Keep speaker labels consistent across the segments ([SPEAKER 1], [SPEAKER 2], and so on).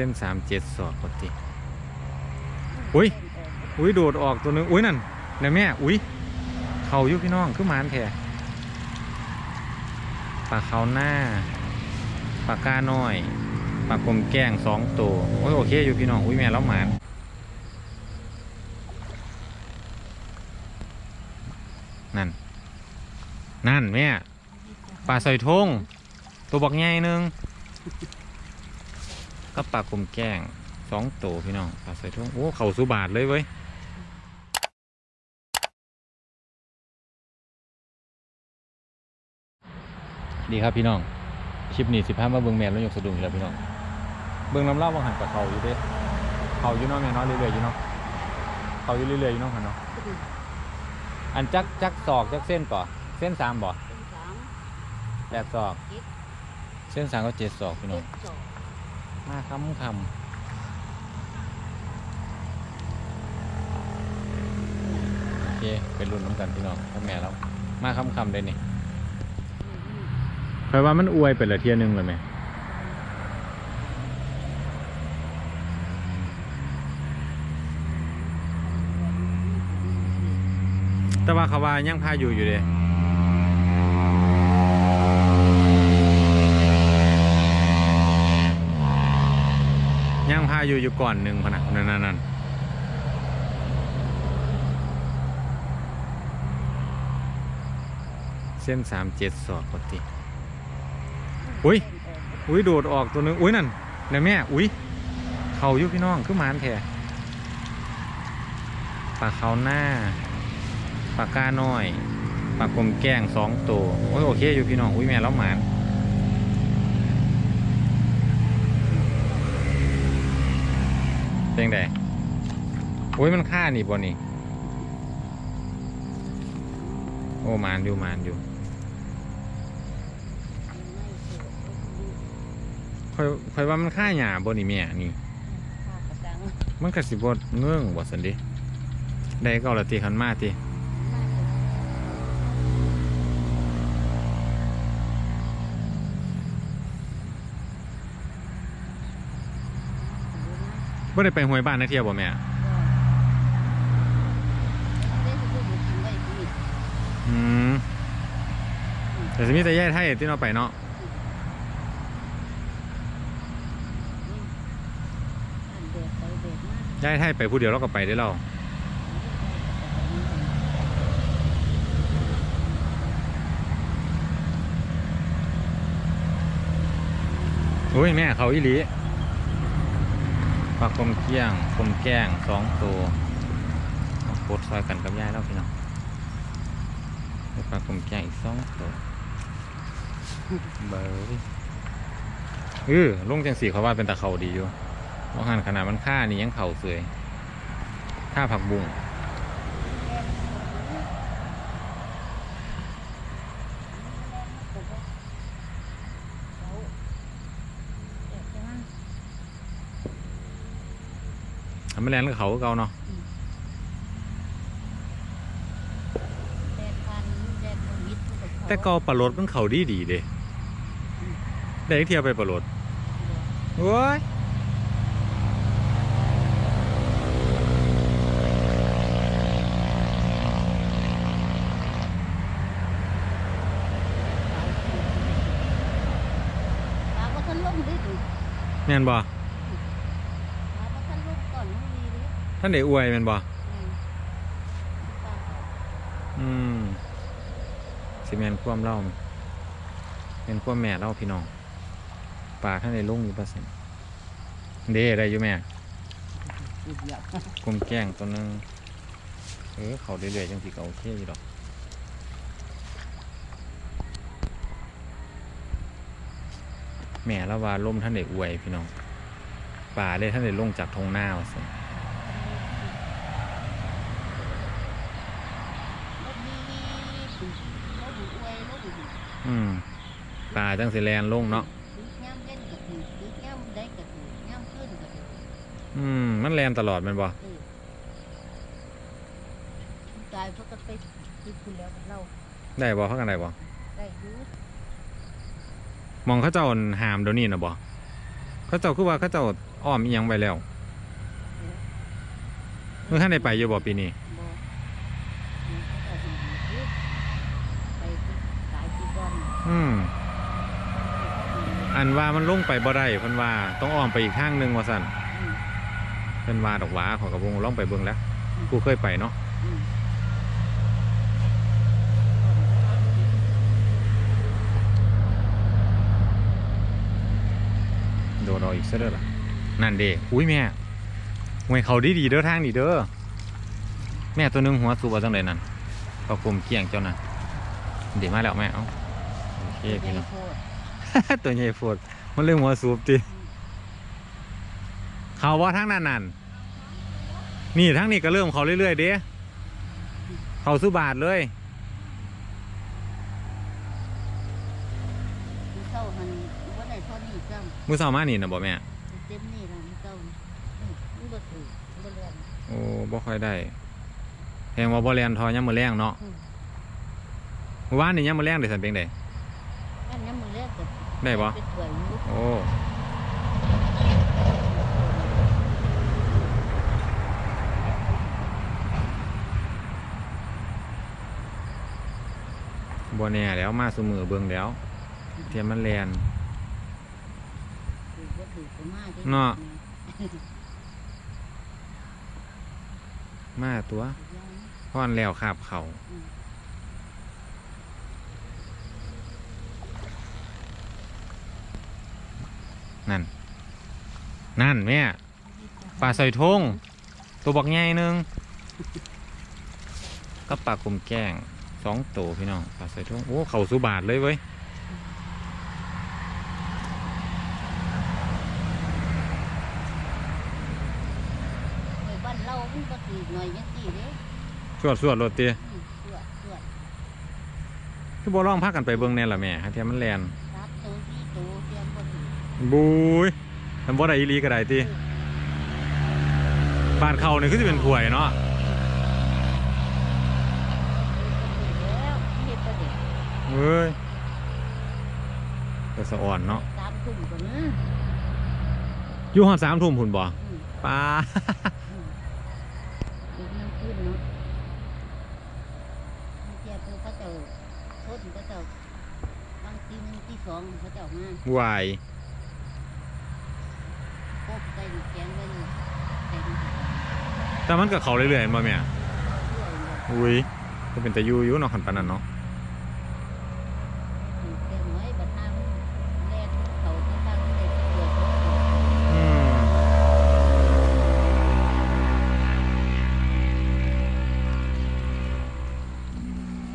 [SPEAKER 1] ส้นสามเจ็ดสอดปกติ อุ้ย อุ้ยโดดออกตัวนึง อุ้ยนั่นนะแม่ อุ้ย เขาอยู่พี่น้องคือหมานแท้ปลาเขาหน้า ปลากาน้อย ปลากลมแก้งสองตัว โอ้ยโอเคอยู่พี่น้อง อุ้ยแม่แล้วหมานนั่น นั่นแม่ ปลาใส่ทงตัวบักใหญ่หนึง ก็ปลากลมแก้งสองตัวพี่น้องปลาใส่ทงโอ้เขาสุบาทเลยเว้ยดีครับพี่น้อง คลิปนี้สิพามาเบิ่งแมนแล้วยกสะดุ้งอีกแล้วพี่น้อง เบิ่งน้ำเล่าบางหันกับเขาอยู่เด้เขาอยู่เน้องแม่เน้อยเรื่อยๆอยู่เนาะเขาอยู่เรื่อยๆอยู่เน้องหันเนาะอันจักจักศอกจักเส้นป่ะเส้นสามบ่
[SPEAKER 2] เป็นสาม
[SPEAKER 1] แปดศอก เส้นสามก็เจ็ดศอกพี่น้
[SPEAKER 2] เจ็
[SPEAKER 1] อง
[SPEAKER 2] ดสอง
[SPEAKER 1] มาคำคำโอเคเป็นรุ่นน้ำกันพี่น้องพ่อแม่แล้วมาคำคำได้นี่เพรว่ามันอวยเป็นละเทียหนึงเลยไหมแต่ว่าเขาว่ายังพาอยู่อยู่เด้ยังพา อยู่อยู่ก่อนหนึ่งพนะนั่นนั่นนั่นเส้นสามเจ็ดสอดปกติ อุ้ย อุ้ยโดดออกตัวนึง อุ้ยนั่นนะแม่ อุ้ย เขาอยู่พี่น้องคือหมานแท้ปลาเขาหน้า ปลากาน้อย ปลากลมแก้งสองตัว โอ้ยโอเคอยู่พี่น้อง อุ้ยแม่แล้วหมาน เป็นไงอุ้ยมันฆ่านี่บ่นี่โอ้หมานอยู่หมานอยู่ค่อยค่อยว่ามันค่าหยาบ่นี่แม่นี่
[SPEAKER 2] ข้าวกระจัง
[SPEAKER 1] มันก็สิบ่เงื่องบ่สันเดิได้ก็เอาละติคันมาติ บ่ได้ไปห้วยบ้านนะเที่ยวบ่แม่อืมแต่สิมีแต่ย่ายไทยที่เราไปเนาะย่ายไทยไปผู้เดียวเราก็ไปได้เราอุ้ยแม่เขาอีหลี ปลาคมเกี้ยงคมแก้งสองตัวเอาโคตรซอยกันกับยายแล้วพี่น้องปลาคมแก้งอีกสองตัวเบอร์เออลุงจังสีเขาว่าเป็นตะเขาดีอยู่ว่าหันขนาดมันค่านี่ยังเข่าเสยค่าผักบุ้งำไม่แรงก็เขาก็เก่าเนาะแต่เกาปลาโรดมันเขาดีดีๆเด้ได้อีกเที่ยวไปปลาโรดโว้ยแม่นบ่ ท่านได้อวยแม่นบ่อืมสิแม่นความเล่าเป็นความแม่เล่าพี่น้องปลาท่านได้ลงอยู่เปอร์เซ็นต์เด้ได้อยู่แม่กลมแกล้งตัวหนึงเออเขาเรื่อยๆจังสิก็โอเคอยู่ดอกแม่ละว่าล่มท่านได้อวยพี่น้องป่าเลยท่านได้ลงจากทงหน้าว่าซั่น อืมป่าจังสิแลนลงเนาะอืม มันแลนตลอดแมันบ่
[SPEAKER 2] กายเพราะก็ไปที่คุณแล้วเรา
[SPEAKER 1] ได้บ่เขากันได้บ่
[SPEAKER 2] ได้รู้
[SPEAKER 1] มองเขาเจ้าหามเดี๋ยวนี้นะบ่เขาเจ้าคือว่าเขาเจ้าอ้อมอีหยังไปแล้วเมื่อท่านได้ไปอยู่บ่ปีนี้
[SPEAKER 2] บ่เอาไปที่ไปที่สายที่ก้ อน
[SPEAKER 1] อืมอันว่ามันลงไปบ่ได้เพิ่นว่าต้องอ้อมไปอีกทางหนึงว่าซั่น
[SPEAKER 2] อืม
[SPEAKER 1] เพิ่นว่าดอกหว้าเขอยกระวงลองไปเบิ่งแล้วกูเคยไปเนาะ
[SPEAKER 2] อืม
[SPEAKER 1] โดดเอาอีกซะเด้อล่ะนั่นเด้อุ้ยแม่หวยเขาดีดีๆเด้อทางนี่เด้อแม่ตัวหนึงหัวสูบว่าจังไดนั่นก็กลมเกลี้ยงเจ้าน่ะเดี๋ยวมาแล้วแม่เอ้า โอเคพี่น้อง
[SPEAKER 2] โพด
[SPEAKER 1] ตัวใหญ่โฟดมันเลยหัวสูบติเขาว่าทั้งนั้นนั่นนี่ทั้งนี้ก็เริ่มเขาเรื่อยๆเด้เขาสุบาทเลย
[SPEAKER 2] มันเศร้าหันว่าได้เท่านี้จ้ำ
[SPEAKER 1] มือเสามานี่นะบ่แม่
[SPEAKER 2] เต็มนี่ละมันเศร้าอืมมันบ่ถือบ่เรียน
[SPEAKER 1] โอ้บ่ค่อยได้แพงว่าบ่แลนทอย่ำมือแรงเนาะ
[SPEAKER 2] อืม
[SPEAKER 1] เมื่อวานนี่ย่ำมือแรงได้สันเป็นได
[SPEAKER 2] อันนี้มือแรกก็
[SPEAKER 1] ได้บ่
[SPEAKER 2] เป็นถ้วยอยู่
[SPEAKER 1] โอ้บ่แน่แล้วมาสมือเบิ่งแล้ว เทียมมันแลน
[SPEAKER 2] ถือบ่ถือก็มาด้อ
[SPEAKER 1] เนาะมาตัวพอนแล้วขาบเขา
[SPEAKER 2] อืม
[SPEAKER 1] นั่น นั่นแม่ปลาใส่ทงตัวบักใหญ่หนึงก็ปลากลมแก้งสองตัวพี่น้องปลาใส่ทงโอ้เขาสุบาทเลยเว้ย
[SPEAKER 2] ไปบ้านเรามันก็ถือหน่อยจังซี่เด้
[SPEAKER 1] สวดสวดรถตี
[SPEAKER 2] อืมเสื้อเสื้อ
[SPEAKER 1] คือบ่ร้องพักกันไปเบิ่งแน่ล่ะแม่ฮะเทียมมันแลน
[SPEAKER 2] รับตัวที่ตัวเตรียมบ่ถือ
[SPEAKER 1] บุยทำบ่ได้อีหลีก็ได้ตีบานเขานี่คือสิเป็นถ้วยเนาะ
[SPEAKER 2] แล้วเฮ็ดประเด็น
[SPEAKER 1] เฮ้ยก็สะอ่อนเนาะ
[SPEAKER 2] ตามทุ่มก่อนนะ
[SPEAKER 1] อยู่ฮอดสามทุ่มพุ่นบ่
[SPEAKER 2] อืม
[SPEAKER 1] ปลา
[SPEAKER 2] อืมอี กน้ำขึ้นเนาะมันเจ้าผู้เขาเจ้าโทษเขาเจ้าบางทีหนึงที่สองเขาเจ้ามา
[SPEAKER 1] วาย
[SPEAKER 2] พบใส่น้ำแข็งไว้นี่ใส่น้ำแข็ง
[SPEAKER 1] แต่มันก็เขาเรื่อยๆมาแม่
[SPEAKER 2] เรื่อยๆ
[SPEAKER 1] อุ้ยก็เป็นแต่อยู่อยู่เนาะคันปานนั้นเนาะ
[SPEAKER 2] อยู่เต็มไว้บัดน้ำแล่นเขาที่ตั้งได้ที่เกิด
[SPEAKER 1] อืม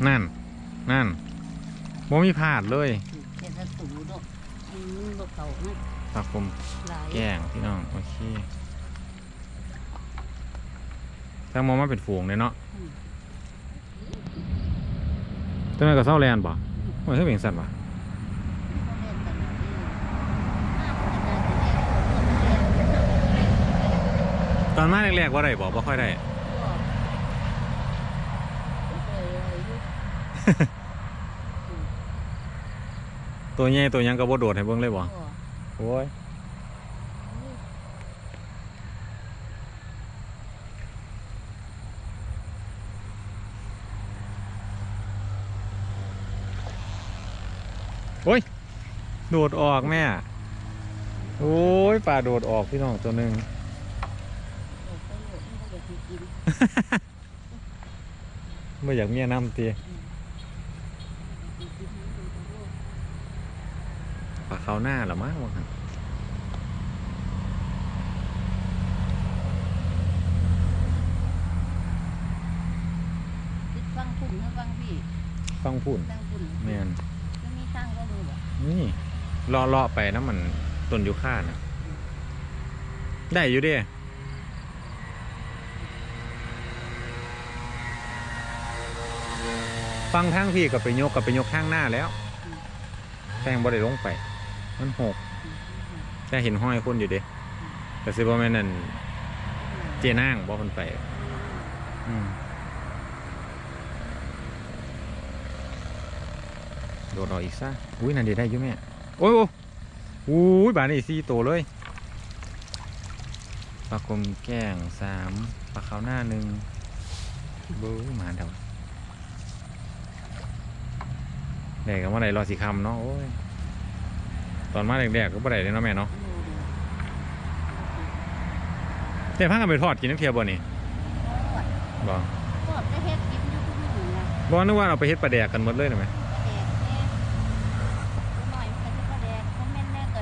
[SPEAKER 1] นั่น นั่นบ่มีพลาดเลย
[SPEAKER 2] แค่สูดอกอืมบ่เขานะ
[SPEAKER 1] ปลาคม
[SPEAKER 2] หลาย
[SPEAKER 1] แกล้งพี่น้อง โอเคทั้งมองมาเป็นฝูงเลยเนาะ
[SPEAKER 2] อืม
[SPEAKER 1] จังไดก็เศร้าแลนบ่มันคือเป็นสัตว์วะ
[SPEAKER 2] เขาเล่นกันแบบนี้ห้ามกันได้แต่แรกคนเล่น
[SPEAKER 1] ตอนมาแรกๆว่าได้บ่บ่ค่อยได้ตัวใหญ่ตัวหยังก็บ่โดดให้เบิ่งเลยบ่ โอ้ยโอ้ย โดดออกแม่ โอ้ยปลาโดดออกพี่น้องตัวหนึ่งไม่อยากเมียน้ำตี ปลาเขาวหน้าเหรอมั้งวะครับ
[SPEAKER 2] ฟังพุ่นนะฟังพี่
[SPEAKER 1] ฟังพูน
[SPEAKER 2] ฟังพุ่น
[SPEAKER 1] แมน
[SPEAKER 2] จะมีทางก็มือบ่
[SPEAKER 1] นี่เลาะเลาะไปนะมันต้นยูคานะได้อยู่เดิฟังทางพี่กับไปยกกับไปยกข้างหน้าแล้วแป้งบ่ได้ลงไป มันหกแต่เห็นห้อยคนอยู่เด้แต่สิบ่แม่นนั่นเจนางบ่คนไปอืมโดดออกอีกซะอุ้ยนั่นเดี๋ยวได้อยู่แม่โอ้ยโอ้ยอุ้ยบานนี่สี่ตัวเลยปลากรมแก้งสามปลาขาวหน้าหนึ่งบู๊มาเดี๋ยวเด็กก็มาไหนรอสีคำเนาะโอ้ย ตอนมาเด็กๆก็บ่ได้เลยเนาะแม่เนาะแต่พักกันไปทอดกินน้ำเพียบ่นี่บ่
[SPEAKER 2] ทอดได้เฮ็ดกินอยู่ทุกมื้อนะ
[SPEAKER 1] บ่นึกว่าเอาไปเฮ็ดปลาแดกกันหมดเลยนะไหม
[SPEAKER 2] ปลาแดกแน่หน่อยมันก็สิปลาแดกบ่แม่นแน่ก็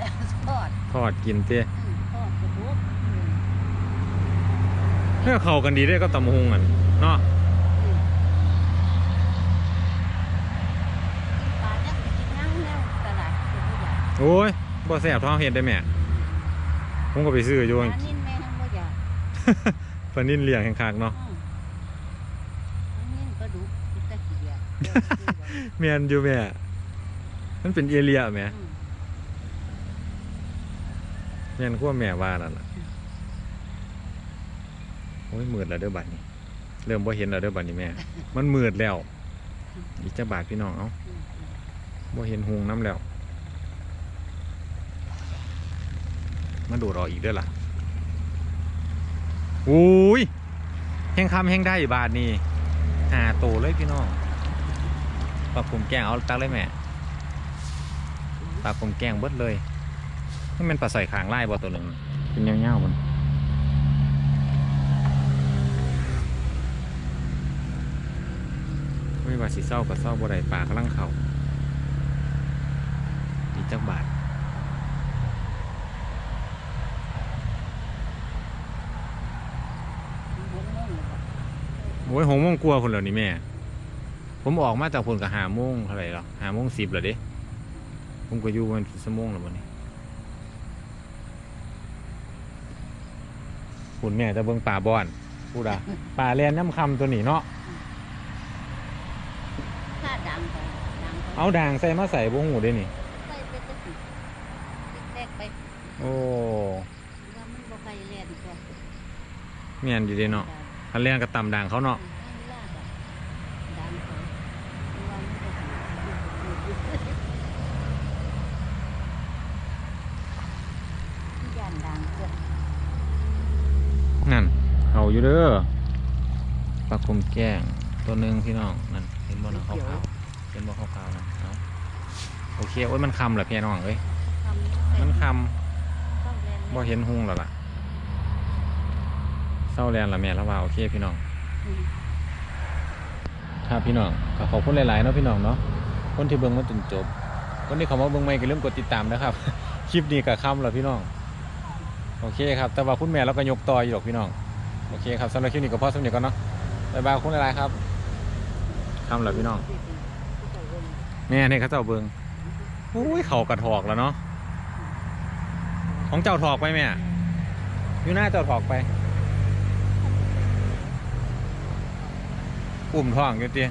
[SPEAKER 2] ทอด
[SPEAKER 1] ทอดกินเต้
[SPEAKER 2] อืมทอดกระบุกอืม
[SPEAKER 1] เพื่อเข้ากันดีเด้ก็ตำบักหุงกันเนาะ
[SPEAKER 2] อืมกินปลาจักสิกินหยังแนวตลาดก็บ่อยาก
[SPEAKER 1] โอ้ย บ่แซ่บท้องเฮ็ดได้แม่ผมก็ไปซื้ออยู่
[SPEAKER 2] ปลานิ่นแม่ทั้งบ่อยาก
[SPEAKER 1] ปลานิ่นเลี้ยงแห่งคักเนาะ
[SPEAKER 2] อืมปลานิ่นปลาดุกกินแตะเกียบ
[SPEAKER 1] แม่นอยู่แม่มันเป็นเอเรียแม่
[SPEAKER 2] อืม
[SPEAKER 1] แม่นกว่าแม่ว่านั่นล่ะโอ้ยมืดแล้วเด้อบัดนี้ เริ่มบ่เห็นแล้วเด้อบัดนี้แม่ มันมืดแล้วอีกจักบาทพี่น้องเอ้า
[SPEAKER 2] อืมอืม
[SPEAKER 1] บ่เห็นหุงน้ำแล้ว มาดูดออกอีกเด้อล่ะอุ้ยแห้งคำแห้งได้บาทนี่หาโตเลยพี่น้องปลาผมแกงเอาตักเลยแม่ปลาผมแกงเบิดเลยนี่มันปลาใส่ขางไล่บ่ตัวหนึ่งเป็นเงี้ยวๆมันไม่ว่าสิเศร้าก็เศร้าบ่ได้ปลากำลังเข่าอีกจักบาท
[SPEAKER 2] หัวงงเลยบ่
[SPEAKER 1] โอ้ยหงโมงกลัวคนเหล่านี้แม่ ผมออกมาจากผลกับหาโมงเท่าไหร่หรอหาโมงสิบแล้วเด้ผมก็อยู่มันสมงแล้ววันนี้คุณแม่จะเบิ่งป่าบอนพูดอะป่าแลนน้ำคำตัวนี้เนาะ
[SPEAKER 2] ถ้าดังไปดังไป
[SPEAKER 1] เอาด่างใส่มาใส่บ่หูได้นี่
[SPEAKER 2] ใส่ไปตะกี้แตกๆไป
[SPEAKER 1] โอ้
[SPEAKER 2] ว่ามันบ่ไปเรียนตัว
[SPEAKER 1] แม่นอยู่เด้เนาะ คันแรงก็ตำด่างเขาเนาะ
[SPEAKER 2] อืมอันนี้ลากอะดังไปว่ามันบ่สิย่านดังเกิน
[SPEAKER 1] นั่นเอาอยู่เด้อปลาคมแก้งตัวหนึ่งพี่น้องนั่นเห็นบ่นะขาวๆเห็นบ่ขาวๆนะเอาโอเคโอ้ยมันคำเหรอพี่น้องเอ้ย
[SPEAKER 2] ทำ
[SPEAKER 1] มันค
[SPEAKER 2] เข้าแลนำ
[SPEAKER 1] บ่เห็นหุงแล้วล่ะ เศร้าแลนละแม่แล้วว่าโอเคพี่น้อง
[SPEAKER 2] อืม
[SPEAKER 1] ครับพี่น้องก็ขอบคุณหลายๆเนาะพี่น้องเนาะคนที่เบิ่งมาจนจบ คนที่เขามาเบิ่งใหม่ก็ลืมกดติดตามนะครับ คลิปนี้กับคำแล้วพี่น้อง โอเคครับ แต่ว่าคุณแม่เราก็ยกต่ออยู่หรอกพี่น้อง โอเคครับสำหรับคลิปนี้ก็พอสำเนียก่อนเนาะบ๊ายบายขอบคุณหลายๆครับคำแล้วพี่น้องแม่นี่เขาเจ้าเบิ่งโอ้ยเขากระถอกแล้วเนาะ ของเจ้าถอกไปแม่อยู่หน้าเจ้าถอกไป อุ่มท้องอยู่ตี
[SPEAKER 2] อ